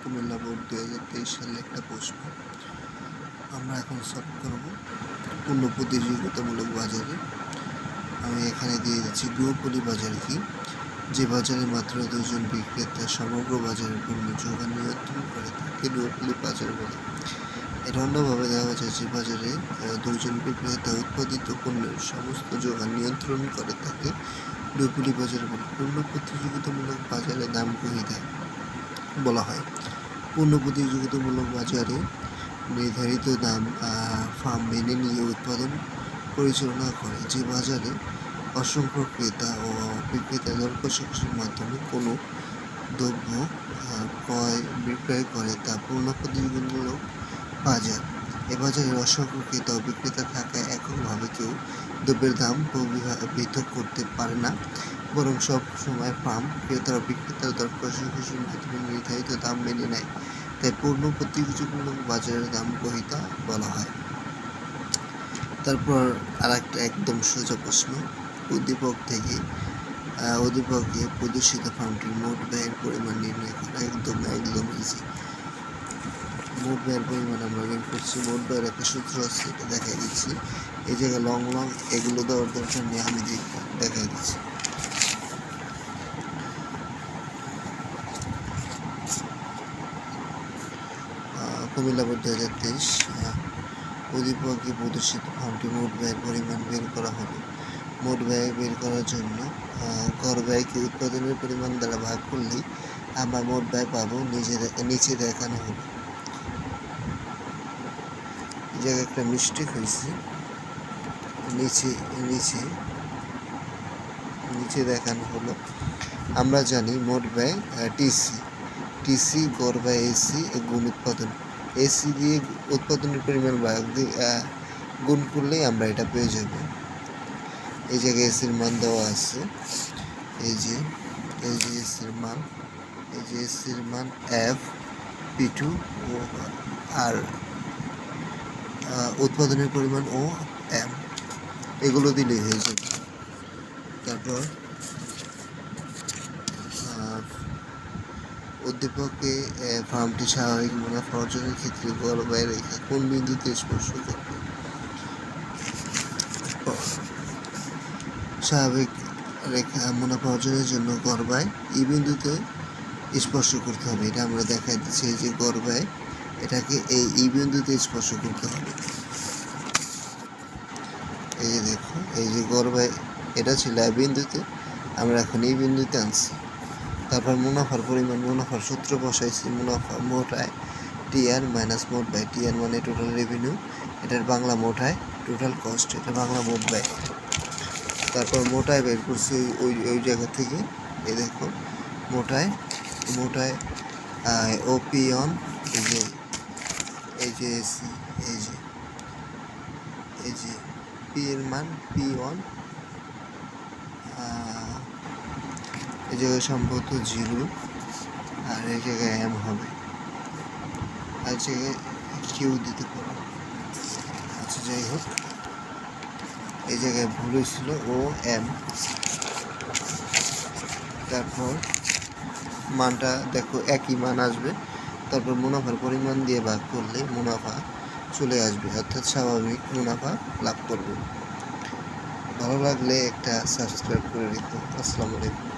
Comilla board দুই হাজার তেইশ সালে একটা প্রশ্ন। আমরা এখন সলভ করব পূর্ণ প্রতিযোগিতামূলক বাজারে। আমি এখানে দিয়ে দিচ্ছি ডুয়োপলি বাজার কি? যে বাজারে মাত্র দুজন বিক্রেতা সমগ্র বাজারের পণ্য যোগান নিয়ন্ত্রণ করে, তাকে ডুয়োপলি বাজার বলে। এটা অন্যভাবে দেওয়া যায় যে বাজারে দুজন বিক্রেতা উৎপাদিত পণ্যের সমস্ত যোগান নিয়ন্ত্রণ করে থাকে ডুপুলি বাজার বলে পূর্ণ প্রতিযোগিতামূলক বাজারে দাম গ্রহীতা বলা হয়। পূর্ণ প্রতিযোগিতামূলক বাজারে নির্ধারিত দাম ফার্ম মেনে নিয়ে উৎপাদন পরিচালনা করে। যে বাজারে অসংখ্য ক্রেতা ও বিক্রেতা দর কষাকষির মাধ্যমে কোনো দ্রব্য ক্রয়, বিক্রয় করে তা পূর্ণ প্রতিযোগিতামূলক বাজার। এ বাজারে অসংখ্য ক্রেতা ও বিক্রেতা থাকায় এককভাবে কেউ দ্রব্যের দাম পৃথক করতে পারে না। বরং সব সময় ফার্ম ক্রেতা ও বিক্রেতার দর কষাকষির মাধ্যমে নির্ধারিত দাম মেনে নেয়। তাই পূর্ণ প্রতিযোগিতামূলক বাজারের দাম গ্রহীতা বলা হয়। তারপর আর একটা একদম সোজা প্রশ্ন। উদ্দীপক থেকে উদ্দীপকে প্রদর্শিত ফার্মটির মোট ব্যয়ের পরিমাণ নির্ণয় করা একদম একদম ইজি মোট ব্যয়ের পরিমাণ আমরা বের করছি, মোট ব্যয়ের একটা সূত্র আছে, এটা দেখাই দিচ্ছি। এই জায়গায় লং লং এগুলো দেওয়ার দরকার নেই, আমি দেখ- দেখাই দিচ্ছি। কুমিল্লা বোর্ড দু হাজার তেইশ উদ্দীপকে প্রদর্শিত ফর্মটি মোট ব্যয়ের পরিমাণ বের করা হবে। মোট ব্যয় বের করার জন্য গড় ব্যয়কে উৎপাদনের পরিমাণ দ্বারা ভাগ করলেই আমরা মোট ব্যয় পাবো দে- নিচে দেখানো এই জায়গায় একটা মিস্টেক হয়েছে নিচে নিচে নিচে দেখানো হলো। আমরা জানি মোট ব্যয় টিসি। টিসি গড় ব্যয় এসি গুণ উৎপাদন। এসি দিয়ে উৎপাদনের পরিমাণ আহ, গুণ করলেই আমরা এটা পেয়ে যাব। এই জায়গায় এসির মান দেওয়া আছে। এই যে এই যে এসির মান এই যে এসির মান এফ পি টু আর উৎপাদনের পরিমাণ ও এম এগুলো দিলেই হয়ে যাবে। তারপর উদ্দীপকে ফার্মটি স্বাভাবিক মুনাফা অর্জনের ক্ষেত্রে গড় ব্যয় রেখা কোন বিন্দুতে স্পর্শ করবে? স্বাভাবিক রেখা মুনাফা অর্জনের জন্য গড় ব্যয় এই বিন্দুতে স্পর্শ করতে হবে। এটা আমরা দেখাই দিচ্ছি যে গড় ব্যয় এটাকে এই ই বিন্দুতে স্পর্শ করতে হবে। এই যে দেখো, এই যে ব্যয় এটা ছিল এই বিন্দুতে, আমরা এখন এই বিন্দুতে আনছি। তারপর মুনাফার পরিমাণ, মুনাফার সূত্র বসাইছি, মুনাফা মোট আয় টিআর মাইনাস মোট ব্যয়। টিআর মানে টোটাল রেভিনিউ এটার বাংলা মোট আয় টোটাল কস্ট এটা বাংলা মোট ব্যয়। তারপর মোটায় বের করছি ওই- ওই জায়গা থেকে। এই দেখো মোটায় মোটায় ওপি অন এই যে এই যে এসি, এই যে এই যে পি এর মান, পি ওয়ান এই জায়গায় সম্ভবত জিরো, আর এই জায়গায় এম হবে। আর জায়গায় কিউ দিতে পারো। আচ্ছা যাই হোক। এই জায়গায় ভুল হয়েছিল, ও, এম। তারপর মানটা দেখো, একই মান আসবে। তারপর মুনাফার পরিমাণ দিয়ে ভাগ করলে মুনাফা চলে আসবে, অর্থাৎ স্বাভাবিক মুনাফা লাভ করবে। ভালো লাগলে একটা সাবস্ক্রাইব করে রেখো। আসসালামু আলাইকুম।